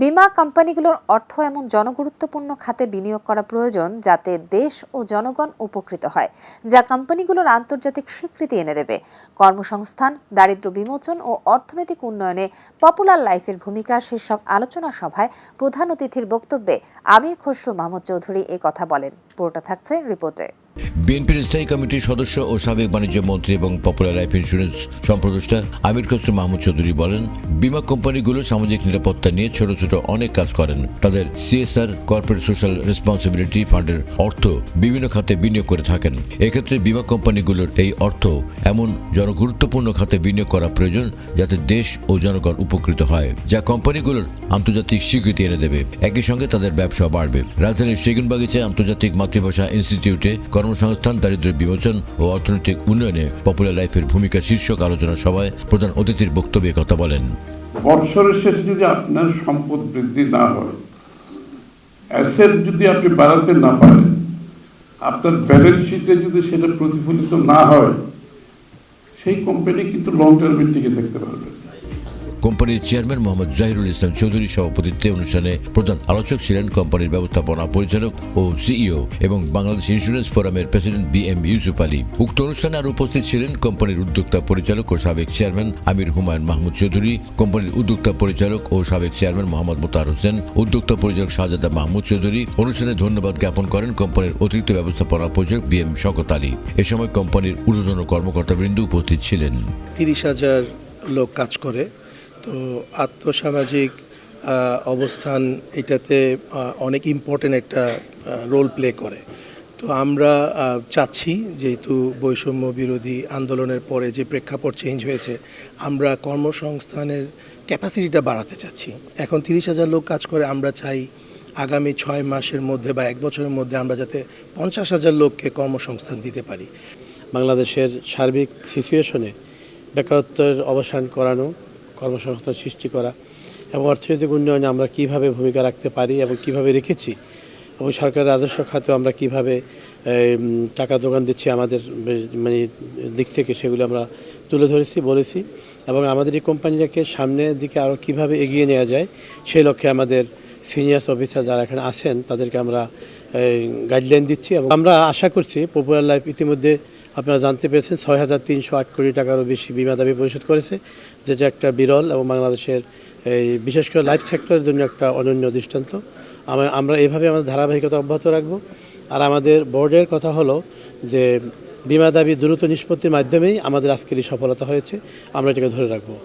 বিমা কোম্পানিগুলোর অর্থ এমন জনগুরুত্বপূর্ণ খাতে বিনিয়োগ করা প্রয়োজন যাতে দেশ ও জনগণ উপকৃত হয়, যা কোম্পানিগুলোর আন্তর্জাতিক স্বীকৃতি এনে দেবে। কর্মসংস্থান দারিদ্র্য বিমোচন ও অর্থনৈতিক উন্নয়নে পপুলার লাইফের ভূমিকা শীর্ষক আলোচনা সভায় প্রধান অতিথির বক্তব্যে আমির খসরু মাহমুদ চৌধুরী এ কথা বলেন। পুরোটা থাকছে রিপোর্টে। বিএনপির স্থায়ী কমিটির সদস্য ও সাবেক বাণিজ্য মন্ত্রী এবং পপুলার লাইফ ইন্স্যুরেন্স সম্প্রদাষ্টা আমির খসরু মাহমুদ চৌধুরী বলেন, বিমা কোম্পানিগুলো সামাজিক নিরাপত্তা নিয়ে ছোট ছোট অনেক কাজ করেন। তাদের সিএসআর, কর্পোরেট সোশ্যাল রেসপন্সিবিলিটি ফান্ডের অর্থ বিভিন্ন খাতে বিনিয়োগ করে থাকেন। এক্ষেত্রে বিমা কোম্পানিগুলোর এই অর্থ এমন জনগুরুত্বপূর্ণ খাতে বিনিয়োগ করা প্রয়োজন যাতে দেশ ও জনগণ উপকৃত হয়, যা কোম্পানিগুলোর আন্তর্জাতিক স্বীকৃতি এনে দেবে। একই সঙ্গে তাদের ব্যবসা বাড়বে। রাজধানীর সেগুনবাগিচায় আন্তর্জাতিক মাতৃভাষা ইনস্টিটিউটে কর্মসংস্থান, দারিদ্র্য বিমোচন ও অর্থনৈতিক উন্নয়নে পপুলার লাইফের ভূমিকা শীর্ষক আলোচনা সভায় প্রধান অতিথির বক্তব্যে কথা বলেন বৎসরের শেষে যদি আপনার সম্পদ বৃদ্ধি না হয় যদি আপনি বাড়াতে না পারেন, আপনার ব্যালেন্স শিটে যদি সেটা প্রতিফলিত না হয়, সেই কোম্পানি কিন্তু লং টার্মে টিকে থাকতে পারবে। কোম্পানির চেয়ারম্যান মোহাম্মদ জাহিরুল ইসলাম চৌধুরী সভাপতিত্বে অনুষ্ঠানে প্রধান আলোচক ছিলেন কোম্পানির ব্যবস্থাপনা পরিচালক ও সিইও এবং বাংলাদেশ ইন্স্যুরেন্স ফোরামের president B M Yusuf Ali উক্ত অনুষ্ঠানে আর উপস্থিত ছিলেন কোম্পানির উদ্যোক্তা পরিচালক ও সাবেক চেয়ারম্যান আমির হুমায়ুন মাহমুদ চৌধুরী, কোম্পানির উদ্যোক্তা পরিচালক ও সাবেক চেয়ারম্যান মোহাম্মদ মোতার হোসেন, উদ্যোক্তা পরিচালক শাহজাদা মাহমুদ চৌধুরী। অনুষ্ঠানে ধন্যবাদ জ্ঞাপন করেন কোম্পানির অতিরিক্ত ব্যবস্থাপনা পরিচালক বি এম শকত আলী। এ সময় কোম্পানির ঊর্ধ্বতন কর্মকর্তাবৃন্দ উপস্থিত ছিলেন। তিরিশ হাজার লোক কাজ করে। তো আত্মসামাজিক অবস্থান এটাতে অনেক ইম্পর্টেন্ট একটা রোল প্লে করে। তো আমরা চাচ্ছি যেহেতু বৈষম্য বিরোধী আন্দোলনের পরে যে প্রেক্ষাপট চেঞ্জ হয়েছে, আমরা কর্মসংস্থানের ক্যাপাসিটিটা বাড়াতে চাচ্ছি। এখন তিরিশ হাজার লোক কাজ করে, আমরা চাই আগামী ছয় মাসের মধ্যে বা এক বছরের মধ্যে আমরা যাতে পঞ্চাশ হাজার লোককে কর্মসংস্থান দিতে পারি। বাংলাদেশের সার্বিক সিচুয়েশনে বেকারত্বের অবসান করানো কর্মসংস্থান সৃষ্টি করা এবং অর্থনৈতিক উন্নয়নে আমরা কীভাবে ভূমিকা রাখতে পারি এবং কীভাবে রেখেছি এবং সরকারের রাজস্ব খাতেও আমরা কীভাবে টাকা যোগান দিচ্ছি আমাদের মানে দিক থেকে সেগুলো আমরা তুলে ধরেছি, বলেছি এবং আমাদের এই কোম্পানিটাকে সামনের দিকে আরও কীভাবে এগিয়ে নেওয়া যায় সেই লক্ষ্যে আমাদের সিনিয়র অফিসার যারা এখানে আছেন তাদেরকে আমরা গাইডলাইন দিচ্ছি এবং আমরা আশা করছি পপুলার লাইফ ইতিমধ্যে আপনারা জানতে পেরেছেন, ছয় হাজার তিনশো আট কোটি টাকারও বেশি বিমা দাবি পরিশোধ করেছে, যেটা একটা বিরল এবং বাংলাদেশের এই বিশেষ করে লাইফ সেক্টরের জন্য একটা অনন্য দৃষ্টান্ত। আমরা- এভাবে আমাদের ধারাবাহিকতা অব্যাহত রাখব। আর আমাদের বোর্ডের কথা হলো যে, বিমা দাবি দ্রুত নিষ্পত্তির মাধ্যমেই আমাদের আজকের এই সফলতা হয়েছে। আমরা এটাকে ধরে রাখব।